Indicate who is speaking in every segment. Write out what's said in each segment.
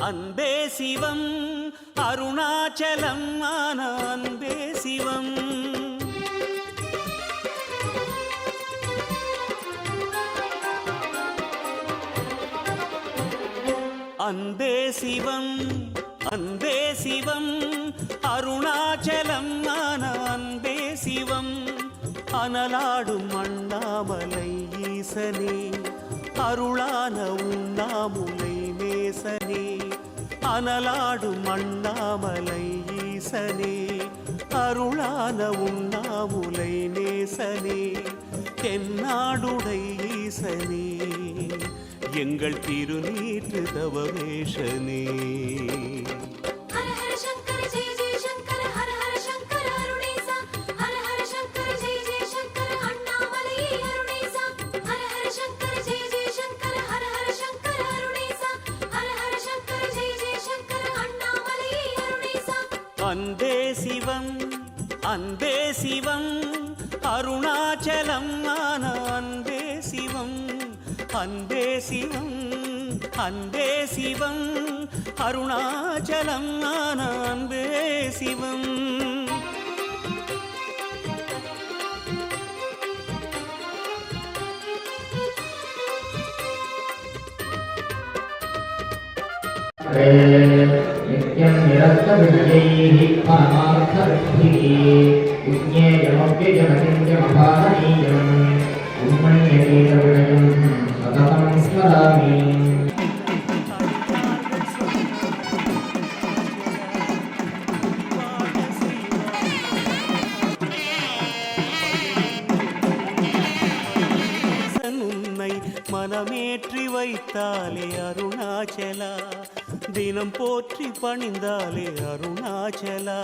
Speaker 1: அன்பே சிவம் அருணாச்சலம் ஆன அன்பே சிவம். அன்பே சிவம் அன்பே சிவம் அருணாச்சலம் ஆன அன்பே சிவம். அனலாடும் அண்ணாமலை ஈசனே. அருளான உண்ணாமுலை நேசனே. அனலாடும் அண்ணாமலை ஈசனே. அருளான உண்ணாமுலை நேசனே. தென்னாடுடை ஈசனே. எங்கள் திருநீற்று தவவேஷனே அன்பே சிவம் அன்பே சிவம் அருணாச்சலம் ஆன அன்பே சிவம் அன்பே சிவம் அன்பே சிவம் அருணாச்சலம் ஆன அன்பே சிவம்.
Speaker 2: नित्यं निरस्तविजयैः परमार्थस्थितिः पुण्ये च महानीयम्
Speaker 1: उन्मन्यते तरुणयम् மனமேற்றி வைத்தாலே அருணாச்சலா. தினம் போற்றி பணிந்தாலே அருணாச்சலா.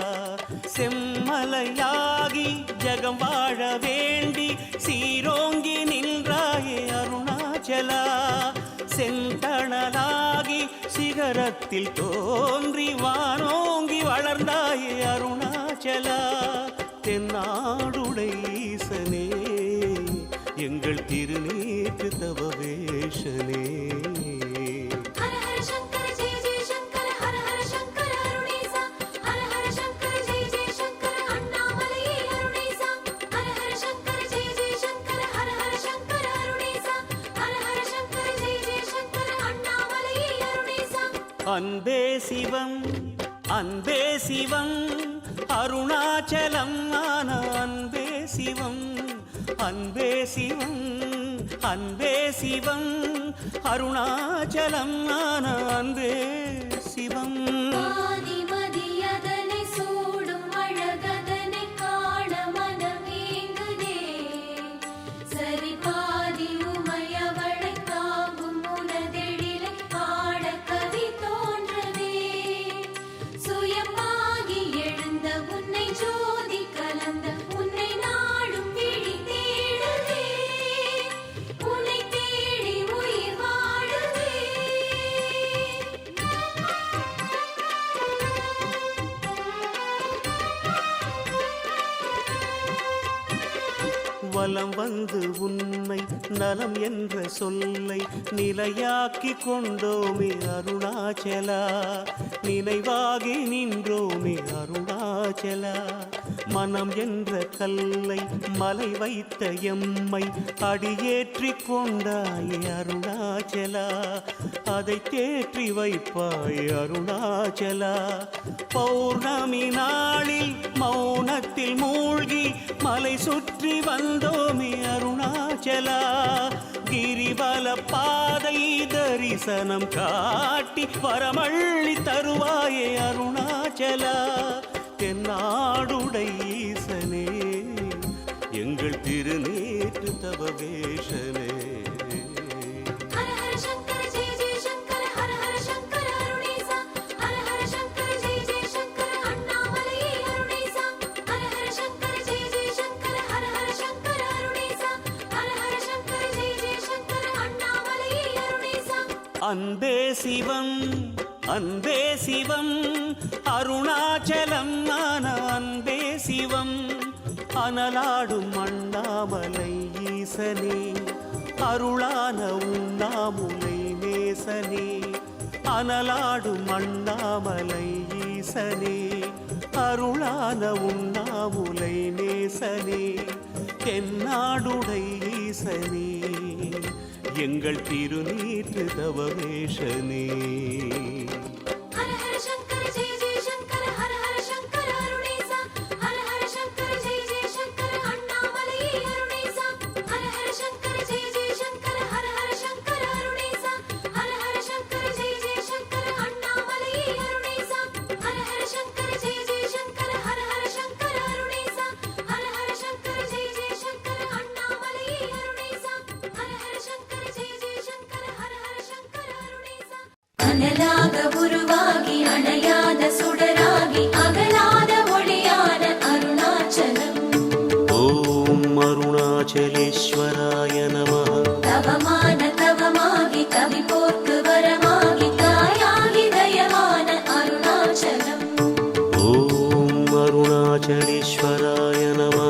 Speaker 1: செம்மலையாகி ஜகம் வாழ வேண்டி சீரோங்கி நின்றாயே அருணாச்சலா. செந்தணலாகி சிகரத்தில் தோன்றி வானோங்கி வளர்ந்தாயே அருணாச்சலா. தென்னாடுடை ஈசனே எங்கள் திருநீற்று தவவேஷனே. அன்பே சிவம் அன்பே சிவம் அருணாச்சலம் ஆன அன்பே சிவம். அன்பே சிவம் அன்பே சிவம் அருணாச்சலம் ஆன அன்பே சிவம்.
Speaker 3: ஆதிமதியதனை
Speaker 1: வலம் வந்து உன்னை நலம் என்ற சொல்லை நிலையாக்கி கொண்டோமே அருணாச்சலா. நினைவாகி நின்றோமே அருணாச்சலா. மனம் என்ற கல்லை மலை வைத்த எம்மை அடியேற்றி கொண்டாயே அருணாச்சலா. அதை தேற்றி வைப்பாய் அருணாச்சலா. பௌர்ணமி நாளில் மௌனத்தில் மூ தரிசனம் காட்டி வரமள்ளி தருவாயே அருணாச்சலா. தென்னாடுடை ஈசனே எங்கள் திருநேற்று தவவேஷனே
Speaker 3: ஹர
Speaker 1: அன்பே சிவம் அன்பே சிவம் அருணாச்சலம் ஞான அன்பே சிவம். அனலாடும் அண்ணாமலை ஈசனே அருளான உண்ணாமுலை நேசனே. அனலாடும் அண்ணாமலை ஈசனே அருளான உண்ணாமுலை நேசனே. தென்னாடுடை ஈசனே. எங்கள் திருநீற்று தவவேஷனே அருணாச்சலேஸ்வராய நமः
Speaker 3: தவமான தவமாகி கவி போர்க்கு வரமாகி தாயாகி தயமான அருணாச்சலம்
Speaker 1: ஓம் அருணாச்சலேஸ்வராய நமः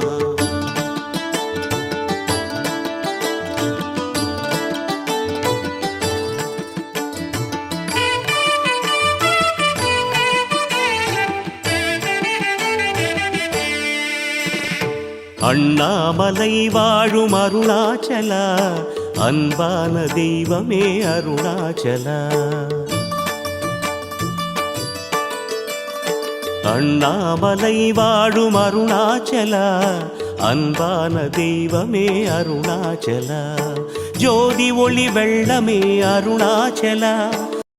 Speaker 1: அண்ணாமலை வாழும் அருணாச்சலா அன்பான தெய்வமே அருணாச்சலா. அண்ணாமலை வாழும் அருணாச்சலா அன்பான தெய்வமே அருணாச்சலா. ஜோதி ஒளி வெள்ளமே அருணாச்சலா.